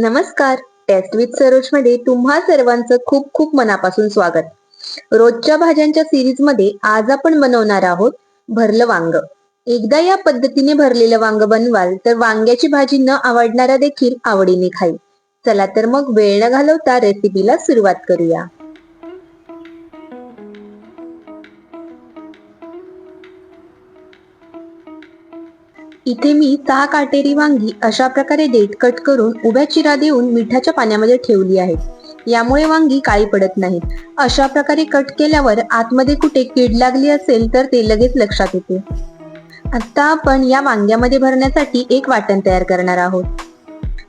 नमस्कार. Taste with सरोजमध्ये तुम्हा सर्वांचं खूप खूप मनापासून स्वागत. रोजच्या भाज्यांच्या सिरीजमध्ये आज आपण बनवणार आहोत भरलं वांग. एकदा या पद्धतीने भरलेलं वांग बनवाल तर वांग्याची भाजी न आवडणारा देखील आवडीने खाईल. चला तर मग वेळ न घालवता रेसिपीला सुरुवात करूया. इथे मी सहा काटेरी वांगी अशा प्रकारे देठ कट करून उभ्या चिरा देऊन मिठाच्या पाण्यामध्ये ठेवली आहेत यामुळे वांगी काळी पडत नाहीत अशा प्रकारे कट केल्यावर आतमध्ये कुठे कीड लागली असेल तर ते लगेच लक्षात येते. आता आपण या वांग्यामध्ये भरण्यासाठी एक वाटण तयार करणार आहोत.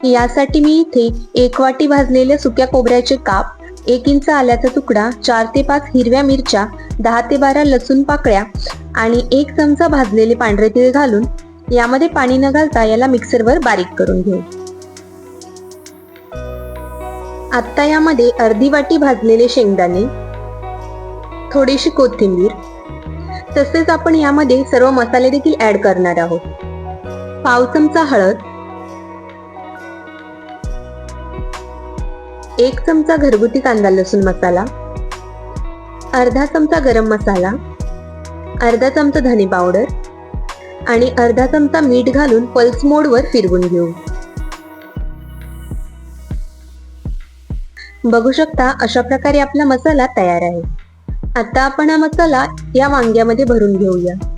यासाठी मी इथे एक वाटी भाजलेल्या सुक्या कोबऱ्याचे काप एक इंच आल्याचा तुकडा चार ते पाच हिरव्या मिरच्या दहा ते बारा लसूण पाकळ्या आणि एक चमचा भाजलेले पांढरे तीळ घालून यामध्ये पाणी न घालता याला मिक्सरवर बारीक करून घेऊ. आता यामध्ये अर्धी वाटी भाजलेले शेंगदाणे थोडीशी कोथिंबीर तसेच आपण यामध्ये सर्व मसाले देखील ऍड करणार आहोत. पाव चमचा हळद एक चमचा घरगुती कांदा लसूण मसाला अर्धा चमचा गरम मसाला अर्धा चमचा धने पावडर आणि अर्धा चमचा मीठ घालून पल्स मोडवर फिरवून घेऊ. बघू शकता अशा प्रकारे आपला मसाला तयार आहे. आता आपण हा मसाला या वांग्यामध्ये भरून घेऊया.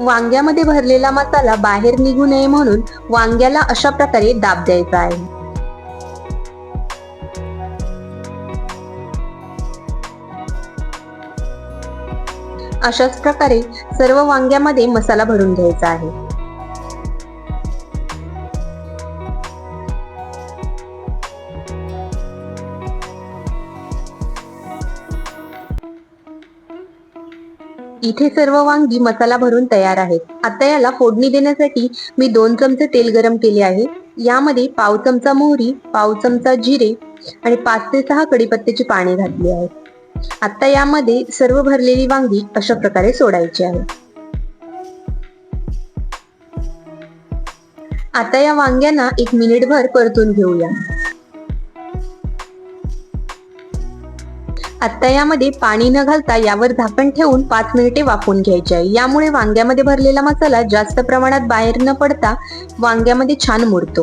वांग्यामध्ये भरलेला मसाला बाहेर निघू नये म्हणून वांग्याला अशा प्रकारे दाब द्यायचा आहे. अशाच प्रकारे सर्व वांग्यामध्ये मसाला भरून घ्यायचा आहे. इथे सर्व वांगी मसाला भरून तयार आहेत. आता याला फोडणी देण्यासाठी मी दोन चमचे तेल गरम केले आहे. यामध्ये पाव चमचा मोहरी पाव चमचा जिरे आणि पाच ते सहा कडीपत्त्याची पाने घातली आहेत. आता यामध्ये सर्व भरलेली वांगी अशा प्रकारे सोडायची आहे. आता या वांग्यांना एक मिनिटभर परतून घेऊया. आता यामध्ये पाणी न घालता यावर झाकण ठेवून पाच मिनिटे वाफवून घ्यायचे आहे. यामुळे वांग्यामध्ये भरलेला मसाला जास्त प्रमाणात बाहेर न पडता वांग्यामध्ये छान मुरतो.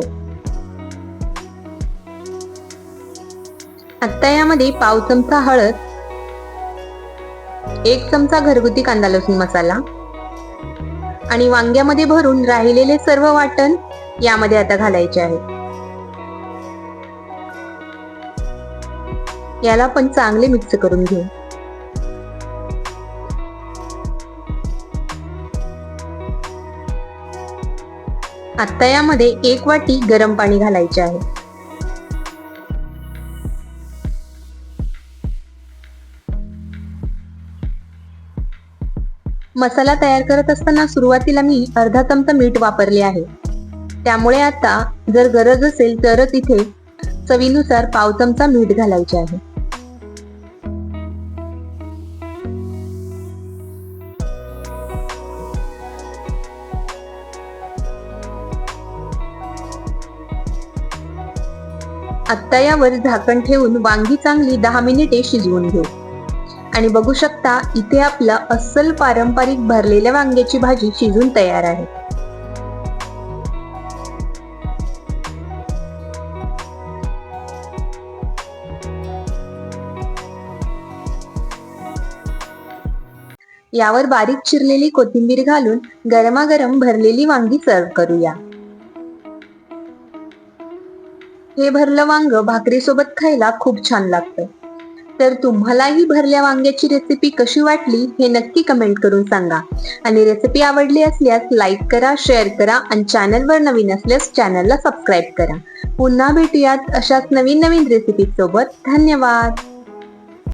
आता यामध्ये पाव चमचा हळद एक चमचा घरगुती कांदा लसूण मसाला आणि वांग्यामध्ये भरून राहिलेले सर्व वाटण यामध्ये आता घालायचे आहे. याला पण चांगले मिक्स करून घेऊ. आता यामध्ये एक वाटी गरम पाणी घालायचे आहे. मसाला तयार करत असताना सुरुवातीला मी अर्धा चमचा मीठ वापरले आहे. त्यामुळे आता जर गरज असेल तरच इथे चवीनुसार पाव चमचा मीठ घालायचे आहे. आत्ता यावर झाकण ठेवून वांगी चांगली दहा मिनिटे शिजवून घेऊ. आणि बघू शकता इथे आपला अस्सल पारंपरिक भरलेल्या वांग्याची भाजी शिजून तयार आहे. यावर बारीक चिरलेली कोथिंबीर घालून गरमागरम भरलेली वांगी सर्व करूया. हे भरलं वांग भाकरीसोबत खायला खूप छान लागतं. तर तुम्हालाही भरल्या वांग्याची रेसिपी कशी वाटली हे नक्की कमेंट करून सांगा. आणि रेसिपी आवडली असल्यास लाईक करा शेअर करा आणि चॅनलवर नवीन असल्यास चॅनलला सबस्क्राईब करा. पुन्हा भेटूयात अशाच नवीन नवीन रेसिपी सोबत. धन्यवाद!